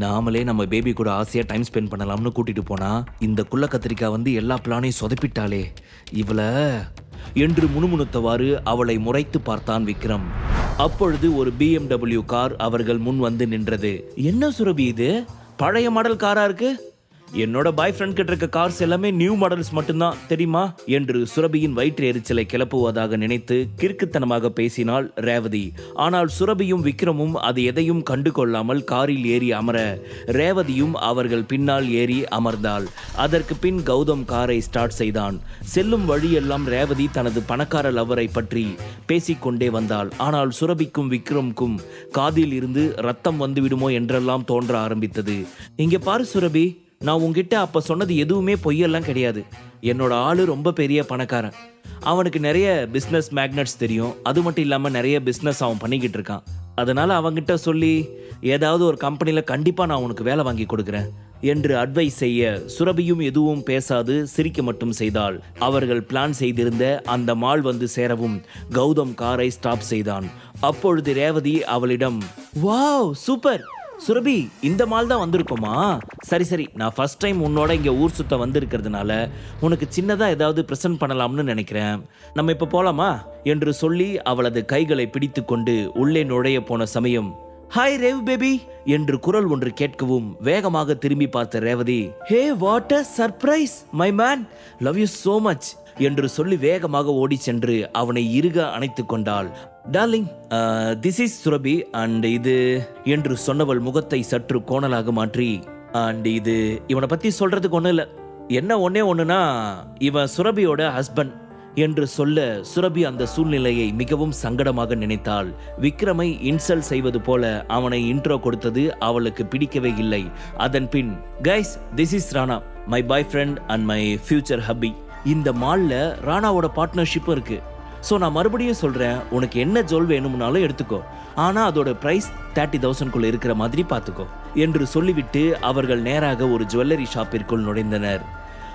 நாமளே நம்ம பேபி கூட ஆசையாக டைம் ஸ்பெண்ட் பண்ணலாம்னு கூட்டிட்டு போனா இந்த குள்ள கத்திரிக்காய் வந்து எல்லா பிளானையும் சொதப்பிட்டாளே. இவள என்று முணுமுணுத்தவாறு அவளை முறைத்து பார்த்தான் விக்ரம். அப்பொழுது ஒரு பிஎம்டபிள்யூ கார் அவர்கள் முன் வந்து நின்றது. என்ன சுரபி இது? பழைய மாடல் காரா இருக்கு? என்னோட பாய் ஃப்ரெண்ட் கிட்ட இருக்க கார்ஸ் எல்லாமே நியூ மாடல்ஸ் மட்டும்தான் தெரியுமா? என்று சுரபியின் வயிற்று எரிச்சலை கிளப்புவதாக நினைத்து கிறுக்குத்தனமாக பேசினாள் ரேவதி. ஆனால் சுரபியும் விக்ரமும் அது எதையும் கண்டு கொள்ளாமல் காரில் ஏறி அமர ரேவதியும் அவர்கள் பின்னால் ஏறி அமர்ந்தாள். அதற்கு பின் கௌதம் காரை ஸ்டார்ட் செய்தான். செல்லும் வழியெல்லாம் ரேவதி தனது பணக்கார லவரை பற்றி பேசிக்கொண்டே வந்தாள். ஆனால் சுரபிக்கும் விக்ரமுக்கும் காதில் இருந்து ரத்தம் வந்துவிடுமோ என்றெல்லாம் தோன்ற ஆரம்பித்தது. இங்க பாரு சுரபி நான் உங்ககிட்ட அப்போ சொன்னது எதுவுமே பொய்யெல்லாம் கிடையாது. என்னோட ஆளு ரொம்ப பெரிய பணக்காரன். அவனுக்கு நிறைய பிஸ்னஸ் மேக்னட்ஸ் தெரியும். அது மட்டும் இல்லாமல் நிறைய பிஸ்னஸ் அவன் பண்ணிக்கிட்டு இருக்கான். அதனால் அவன்கிட்ட சொல்லி ஏதாவது ஒரு கம்பெனியில் கண்டிப்பாக நான் உனக்கு வேலை வாங்கி கொடுக்குறேன். என்று அட்வைஸ் செய்ய சுரபியும் எதுவும் பேசாது சிரிக்க மட்டும் செய்தால் அவர்கள் பிளான் செய்திருந்த அந்த மால் வந்து சேரவும் கௌதம் காரை ஸ்டாப் செய்தான். அப்பொழுது ரேவதி அவளிடம் வாவ் சூப்பர் சுரபி இந்த மால் தான் வந்திருக்கோமா? சரி சரி நான் ஃபர்ஸ்ட் டைம் உன்னோட இங்கே ஊர் சுத்த வந்திருக்கிறதுனால உனக்கு சின்னதாக ஏதாவது ப்ரெசென்ட் பண்ணலாம்னு நினைக்கிறேன். நம்ம இப்போ போகலாமா என்று சொல்லி அவளது கைகளை பிடித்து கொண்டு உள்ளே நுழைய போன சமயம் ஹாய் ரேவ் பேபி என்று குரல் ஒன்று கேட்கவும் வேகமாக திரும்பி பார்த்த Revathi hey what a surprise my man love you so much என்று சொல்லி வேகமாக ஓடி சென்று அவனை இருக அணைத்து கொண்டாள். Darling this is Surabhi and இது என்று சொன்னவள் முகத்தை சற்று கோணலாக மாற்றி அண்ட் இது இவனை பத்தி சொல்றதுக்கு ஒன்றும் இல்லை. என்ன ஒன்றே ஒண்ணுனா இவன் சுரபியோட ஹஸ்பண்ட் என்று சொல்ல சுரபி அந்த சூழ்நிலையை மிகவும் சங்கடமாக நினைத்தாள். விக்ரமை இன்சல் செய்வது போல அவனை இன்ட்ரோ கொடுத்தது அவளுக்கு பிடிக்கவே இல்லை. அதன் பின் guys this is Rana my boyfriend and my future hubby இந்த மால்ல ராணாவோட பார்ட்னர்ஷிப்பும் இருக்கு. ஸோ நான் மறுபடியும் சொல்கிறேன் உனக்கு என்ன ஜுவல் வேணும்னாலும் எடுத்துக்கோ. ஆனால் அதோட ப்ரைஸ் தேர்ட்டி தௌசண்ட்குள்ளே இருக்கிற மாதிரி பார்த்துக்கோ என்று சொல்லிவிட்டு அவர்கள் நேராக ஒரு ஜுவல்லரி ஷாப்பிற்குள் நுழைந்தனர்.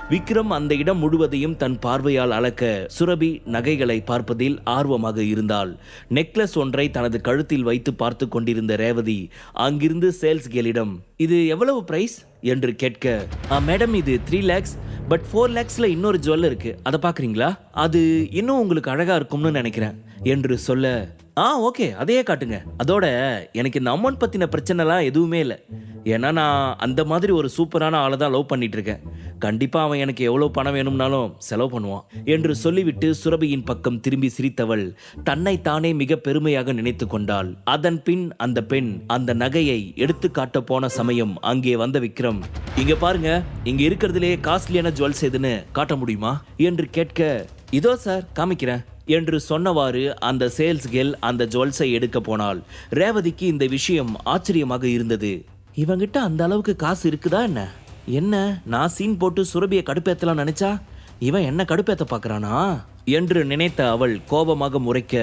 விக்ரம் அந்த இடம் முழுவதையும் தன் பார்வையால் அளக்க சுரபி நகைகளை பார்ப்பதில் ஆர்வமாக இருந்தாள். நெக்லஸ் ஒன்றை தனது கழுத்தில் வைத்து பார்த்து கொண்டிருந்த ரேவதி அங்கிருந்து சேல்ஸ் கேலிடம் இது எவ்வளவு பிரைஸ் என்று கேட்க "ஆ, மேடம் இது த்ரீ லேக்ஸ் பட் ஃபோர் லேக்ஸ்ல இன்னொரு ஜுவல் இருக்கு. அதை பார்க்குறீங்களா அது இன்னும் உங்களுக்கு அழகா இருக்கும்னு நினைக்கிறேன் என்று சொல்ல ஆ ஓகே அதையே காட்டுங்க. அதோட எனக்கு இந்த அமௌண்ட் பற்றின பிரச்சனைலாம் எதுவுமே இல்லை. ஏன்னா நான் அந்த மாதிரி ஒரு சூப்பரான ஆளை தான் லவ் பண்ணிட்டு இருக்கேன் கண்டிப்பாக அவன் எனக்கு எவ்வளோ பணம் வேணும்னாலும் செலவு பண்ணுவான். என்று சொல்லிவிட்டு சுரபியின் பக்கம் திரும்பி சிரித்தவள் தன்னை தானே மிக பெருமையாக நினைத்து கொண்டாள். அதன் பின் அந்த பெண் அந்த நகையை எடுத்து காட்ட போன சமயம் அங்கே வந்த விக்ரம் இங்க பாருங்க இங்க இருக்கிறதுலே காஸ்ட்லியான ஜுவல்ஸ் எதுன்னு காட்ட முடியுமா? என்று கேட்க இதோ சார் காமிக்கிறேன். என்று சொன்னவாறு அந்த சேல்ஸ் கேல் அந்த ஜுவல்ஸை எடுக்க போனாள். ரேவதிக்கு இந்த விஷயம் ஆச்சரியமாக இருந்தது. இவங்கிட்ட அந்த அளவுக்கு காசு இருக்குதா என்ன? என்ன நான் சீன் போட்டு சுரபியை கடுப்பேத்தலாம் நினைச்சா? இவன் என்ன கடுப்பேத்த பார்க்கறானா என்று நினைத்த அவள் கோபமாக முறைக்க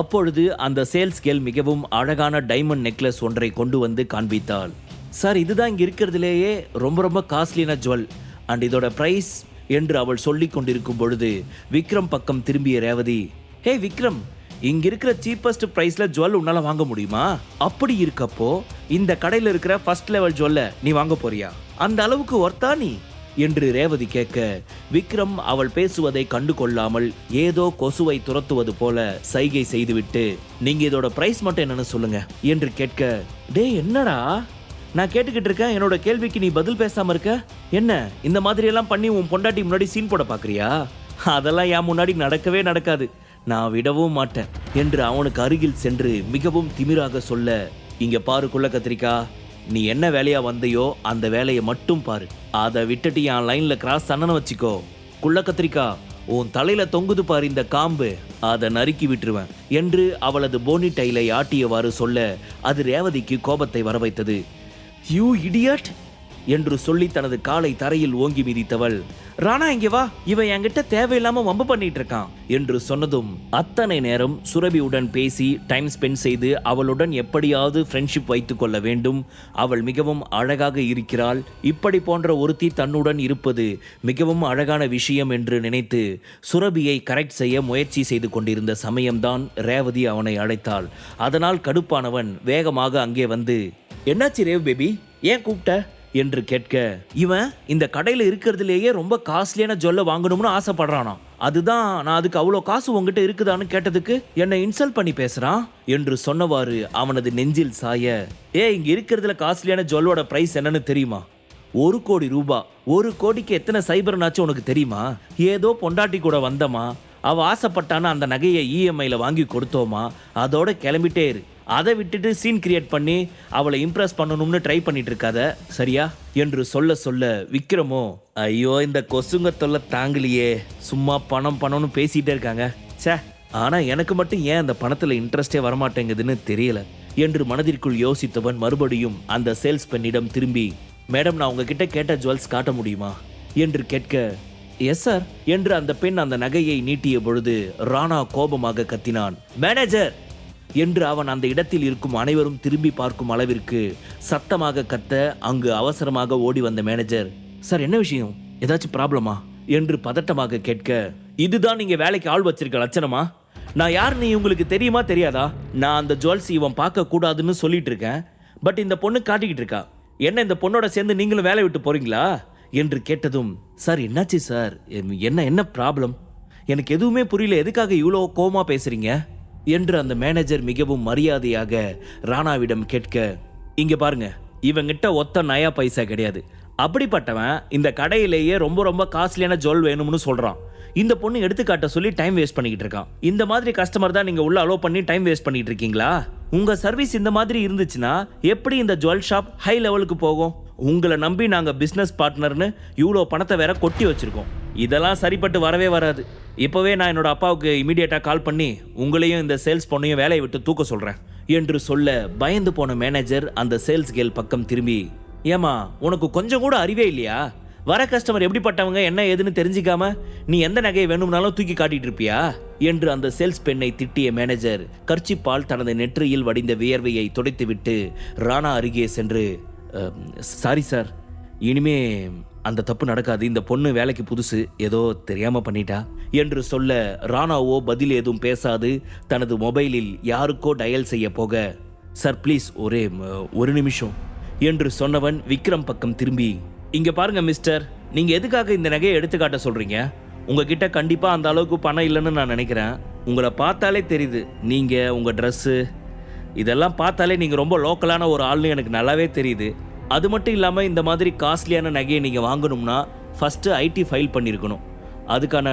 அப்பொழுது அந்த சேல்ஸ் கேள் மிகவும் அழகான டைமண்ட் நெக்லஸ் ஒன்றை கொண்டு வந்து காண்பித்தாள். சார் இதுதான் இங்க இருக்கிறதுலேயே ரொம்ப ரொம்ப காஸ்ட்லியான ஜுவல். அண்ட் இதோட பிரைஸ் என்று அவள் சொல்லிக் கொண்டிருக்கும் பொழுது விக்ரம் பக்கம் திரும்பிய ரேவதி ஹே விக்ரம்! இங்க இருக்கிற சீப்பஸ்ட் பிரைஸ்ல ஜுவல் உன்னால வாங்க முடியுமா? அப்படி இருக்கப்போ இந்த கடையில இருக்கிற ஃபர்ஸ்ட் லெவல் ஜுவல்ல நீ வாங்க போறியா? அந்த அளவுக்கு ஒர்த்தா நீ? என்று ரேவதி கேட்க விக்ரம் அவள் பேசுவதை கண்டு கொள்ளாமல் ஏதோ கொசுவை துரத்துவது போல சைகை செய்துவிட்டு நீங்க இதோட பிரைஸ் மட்டும் என்னன்னு சொல்லுங்க என்று கேட்க டேய் என்னடா? நான் கேட்டுக்கிட்டு இருக்கேன் என்னோட கேள்விக்கு நீ பதில் பேசாம இருக்க? என்ன இந்த மாதிரி எல்லாம் பண்ணி உன் பொண்டாட்டி முன்னாடி சீன் போட பாக்குறியா? அதெல்லாம் என் முன்னாடி நடக்கவே நடக்காது. நான் விடவும் மாட்டேன் என்று அவனுக்கு அருகில் சென்று மிகவும் திமிராக சொல்ல இங்க பாரு குள்ள கத்திரிக்கா நீ என்ன வேலையா வந்தையோ அந்த வேலையை மட்டும் பாரு. அதை விட்டுட்டு என் லைன்ல கிராஸ் பண்ணனு வச்சுக்கோ. குள்ள கத்திரிக்கா உன் தலையில தொங்குது பாரு இந்த காம்பு. அதை நறுக்கி விட்டுருவேன் என்று அவளது போனி டைலை ஆட்டியவாறு சொல்ல அது ரேவதிக்கு கோபத்தை வரவைத்தது. யூ இடியட் என்று சொல்லி தனது காலை தரையில் ஓங்கி மிதித்தவள். ராணா இங்க வா. இவன் என்கிட்ட தேவையில்லாம வம்பு பண்ணிட்டு இருக்கான் என்று சொன்னதும் அத்தனை நேரம் சுரபியுடன் பேசி டைம் ஸ்பெண்ட் செய்து அவளுடன் எப்படியாவது ஃப்ரெண்ட்ஷிப் வைத்துக் கொள்ள வேண்டும். அவள் மிகவும் அழகாக இருக்கிறாள். இப்படி போன்ற ஒருத்தி தன்னுடன் இருப்பது மிகவும் அழகான விஷயம் என்று நினைத்து சுரபியை கரெக்ட் செய்ய முயற்சி செய்து கொண்டிருந்த சமயம்தான் ரேவதி அவனை அழைத்தாள். அதனால் கடுப்பானவன் வேகமாக அங்கே வந்து என்னாச்சு ரேவ் பேபி? ஏன் கூப்பிட்ட? என்று கேட்க இவன் இந்த கடையில் இருக்கிறதுலேயே ரொம்ப காஸ்ட்லியான ஜொல்லை வாங்கணும்னு ஆசைப்படுறானா? அதுதான் நான் அதுக்கு அவ்வளோ காசு உங்ககிட்ட இருக்குதான்னு கேட்டதுக்கு என்னை இன்சல்ட் பண்ணி பேசுறான்? என்று சொன்னவாறு அவனது நெஞ்சில் சாய ஏ இங்க இருக்கிறதுல காஸ்ட்லியான ஜொல்லோட பிரைஸ் என்னன்னு தெரியுமா? ஒரு கோடி ரூபா. ஒரு கோடிக்கு எத்தனை சைபர்னாச்சும் உனக்கு தெரியுமா? ஏதோ பொண்டாட்டி கூட வந்தமா அவ ஆசைப்பட்டான அந்த நகையை இஎம்ஐல வாங்கி கொடுத்தோமா? அதோட கிளம்பிட்டே இரு. அதை விட்டுட்டு சீன் கிரியேட் பண்ணி அவளை இம்ப்ரெஸ் பண்ணணும்னு ட்ரை பண்ணிட்டு இருக்காத சரியா? என்று சொல்ல சொல்ல விக்ரமோ ஐயோ இந்த கொசுங்க தொல்லை தாங்கலையே. சும்மா பணம் பணம்னு பேசிட்டே இருக்காங்க. ச்சே ஆனா எனக்கு மட்டும் ஏன் அந்த பணத்துல இன்ட்ரெஸ்டே வரமாட்டேங்குதுன்னு தெரியல என்று மனதிற்குள் யோசித்தவன் மறுபடியும் அந்த சேல்ஸ் பெண்ணிடம் திரும்பி மேடம் நான் உங்ககிட்ட கேட்ட ஜுவல்ஸ் காட்ட முடியுமா? என்று கேட்க எஸ் சார் என்று அந்த பெண் அந்த நகையை நீட்டிய பொழுது ராணா கோபமாக கத்தினான் மேனேஜர் என்று அவன் அந்த இடத்தில் இருக்கும் அனைவரும் திரும்பி பார்க்கும் அளவிற்கு சத்தமாக கத்த அங்கு அவசரமாக ஓடி வந்த மேனேஜர் சார் என்ன விஷயம்? ஏதாச்சும் ப்ராப்ளமா என்று பதட்டமாக கேட்க இதுதான் நீங்க வேலைக்கு ஆள் வச்சிருக்க லட்சணமா? நான் யாருன்னு உங்களுக்கு தெரியுமா தெரியாதா? நான் அந்த ஜுவல்ஸ் இவன் பார்க்க கூடாதுன்னு சொல்லிட்டு இருக்கேன். பட் இந்த பொண்ணு காட்டிக்கிட்டு இருக்கா. என்ன இந்த பொண்ணோட சேர்ந்து நீங்களும் வேலை விட்டு போறீங்களா? என்று கேட்டதும் சார் என்னாச்சு சார்? என்ன என்ன ப்ராப்ளம் எனக்கு எதுவுமே புரியல. எதுக்காக இவ்வளோ கோமா பேசுறீங்க? என்று அந்த மேனேஜர் மிகவும் மரியாதையாக ராணாவிடம் கேட்க இங்க பாருங்க இவங்கிட்ட ஒத்த நயா பைசா கிடையாது. அப்படிப்பட்டவன் இந்த கடையிலேயே ரொம்ப ரொம்ப காஸ்ட்லியான ஜுவல் வேணும்னு சொல்றான். இந்த பொண்ணு எடுத்துக்காட்ட சொல்லி டைம் வேஸ்ட் பண்ணிக்கிட்டு இருக்கான். இந்த மாதிரி கஸ்டமர் தான் நீங்க உள்ள அலோவ் பண்ணி டைம் வேஸ்ட் பண்ணிட்டு இருக்கீங்களா? உங்க சர்வீஸ் இந்த மாதிரி இருந்துச்சுன்னா எப்படி இந்த ஜுவல் ஷாப் ஹை லெவலுக்கு போகும்? உங்களை நம்பி நாங்க பிசினஸ் பார்ட்னர்னு இவ்வளோ பணத்தை வேற கொட்டி வச்சிருக்கோம். இதெல்லாம் சரிப்பட்டு வரவே வராது. இப்போவே நான் என்னோட அப்பாவுக்கு இமீடியட்டாக கால் பண்ணி உங்களையும் இந்த சேல்ஸ் பொண்ணையும் வேலையை விட்டு தூக்க சொல்கிறேன் என்று சொல்ல பயந்து போன மேனேஜர் அந்த சேல்ஸ் கேர்ள் பக்கம் திரும்பி ஏமா உனக்கு கொஞ்சம் கூட அறிவே இல்லையா? வர கஸ்டமர் எப்படிப்பட்டவங்க என்ன ஏதுன்னு தெரிஞ்சிக்காம நீ எந்த நகையை வேணும்னாலும் தூக்கி காட்டிட்டு இருப்பியா? என்று அந்த சேல்ஸ் பெண்ணை திட்டிய மேனேஜர் கர்ச்சிப்பால் தனது நெற்றியில் வடிந்த வியர்வையை துடைத்துவிட்டு ராணா அருகே சென்று சாரி சார் இனிமே அந்த தப்பு நடக்காது இந்த பொண்ணு வேலைக்கு புதுசு ஏதோ தெரியாம பண்ணிட்டா? என்று சொல்ல ராணாவோ பதில் ஏதும் பேசாது தனது மொபைலில் யாருக்கோ டயல் செய்ய போக சார் ப்ளீஸ் ஒரே ஒரு நிமிஷம் என்று சொன்னவன் விக்ரம் பக்கம் திரும்பி இங்க பாருங்க மிஸ்டர் நீங்க எதுக்காக இந்த நகையை எடுத்துக்காட்ட சொல்றீங்க? உங்ககிட்ட கண்டிப்பா அந்த அளவுக்கு பணம் இல்லைன்னு நான் நினைக்கிறேன். உங்களை பார்த்தாலே தெரியுது நீங்க உங்க ட்ரெஸ்ஸு இதெல்லாம் பார்த்தாலே நீங்கள் ரொம்ப லோக்கலான ஒரு ஆள்னு எனக்கு நல்லாவே தெரியுது. அது மட்டும் இல்லாமல் இந்த மாதிரி காஸ்ட்லியான நகையை நீங்கள் வாங்கணும்னா ஃபஸ்ட்டு ஐடி ஃபைல் பண்ணியிருக்கணும் அதுக்கான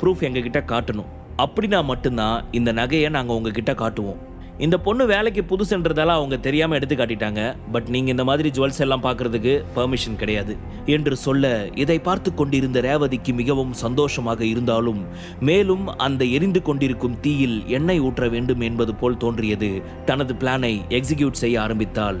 ப்ரூஃப் எங்ககிட்ட காட்டணும். அப்படின்னா மட்டும்தான் இந்த நகையை நாங்கள் உங்ககிட்ட காட்டுவோம். இந்த பொண்ணு வேலைக்கு புதுசுன்றதால அவங்க தெரியாமல் எடுத்து காட்டிட்டாங்க. பட் நீங்கள் இந்த மாதிரி ஜுவல்ஸ் எல்லாம் பார்க்கறதுக்கு பெர்மிஷன் கிடையாது. என்று சொல்ல இதை பார்த்து கொண்டிருந்த ரேவதிக்கு மிகவும் சந்தோஷமாக இருந்தாலும் மேலும் அந்த எரிந்து கொண்டிருக்கும் தீயில் எண்ணெய் ஊற்ற வேண்டும் என்பது போல் தோன்றியது. தனது பிளானை எக்ஸிக்யூட் செய்ய ஆரம்பித்தாள்.